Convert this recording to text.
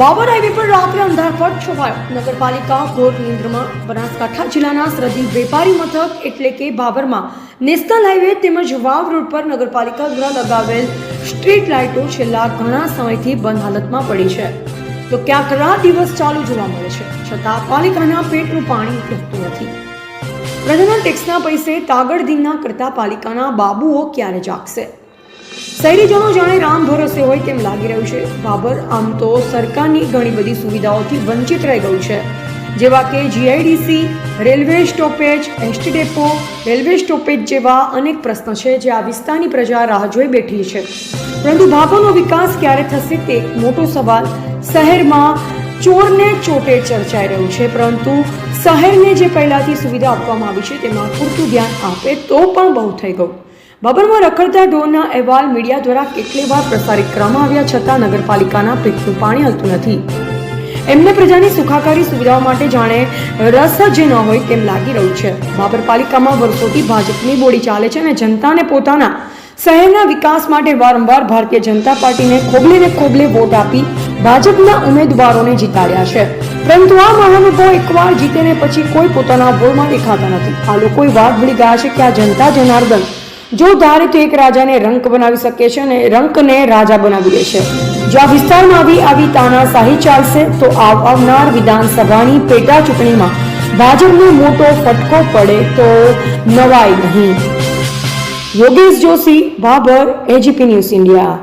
Babur highway પર રાત્રે અંધારપટ છવાયો. નગરપાલિકા ઘોર નિયંત્રણમાં બનાસકાંઠા જિલ્લાના સરહદી વેપારી મથક એટલે કે બાબરમાં નેશનલ હાઈવે તેમજ વાવ રોડ પર નગરપાલિકા દ્વારા લગાવેલ સ્ટ્રીટ લાઇટો છેલ્લા ઘણા સમયથી બંધ હાલતમાં પડી છે. તો ક્યાંક રાત દિવસ ચાલુ જોવા મળે છે, છતાં પાલિકાના પેટનું પાણી ડૂબતું નથી. પ્રજાના ટેક્સના પૈસે તાગડધીના કરતા પાલિકાના બાબુઓ ક્યારે જાગશે? શહેરીજનો જાણે રામ ભરોસે હોય તેમ લાગી રહ્યું છે. બાબર, આમ તો સરકારની ઘણી બધી સુવિધાઓથી વંચિત રહી ગયું છે. જેવા કે GIDC railway stoppage ST depot, railway stoppage જેવા અનેક પ્રશ્નો છે જે આ વિસ્તારની પ્રજા રાહ જોઈ બેઠી છે. પરંતુ ભાભોનો વિકાસ ક્યારે થશે તે એક મોટો સવાલ શહેરમાં ચોરને ચોટે ચર્ચાઈ રહ્યું છે. પરંતુ શહેરને જે પહેલાંથી સુવિધા આપવામાં આવી છે તેમાં પૂરતું ધ્યાન આપે તો પણ બહુ થઈ ગયું. બાબરમાં રખડતા ઢોરના અહેવાલ મીડિયા દ્વારા કેટલી વાર પ્રસારિત કરવામાં આવ્યા છતાં નગરપાલિકાના પીઠનું પાણી હલતું નથી. એમને પ્રજાની સુખાકારી સુવિધાઓ માટે જાણે રસ જ ન હોય તેમ લાગી રહ્યું છે. બાબર પાલિકામાં વર્ષોથી ભાજપની બોડી ચાલે છે અને જનતાને પોતાના શહેરના વિકાસ માટે વારંવાર ભારતીય જનતા પાર્ટીને ખોબલે ને ખોબલે વોટ આપી ભાજપના ઉમેદવારોને જીતાડ્યા છે. પરંતુ આ મહાનુભાવ એકવાર જીતે ને પછી કોઈ પોતાના બોળમાં દેખાતા નથી. આ લોકોએ વાત ભૂલી ગયા છે કે આ જનતા જનાર્દન જો ધારે તો એક રાજાને રંક બનાવી શકે છે અને રંકને રાજા બનાવી દેશે જો આ વિસ્તારમાં આવી આવી તાનાશાહી ચાલશે, તો આવનાર વિધાનસભાની પેટા ચૂંટણીમાં ભાજપને મોટો ફટકો પડે તો નવાય નહીં. Yogesh Joshi Babar AGP news India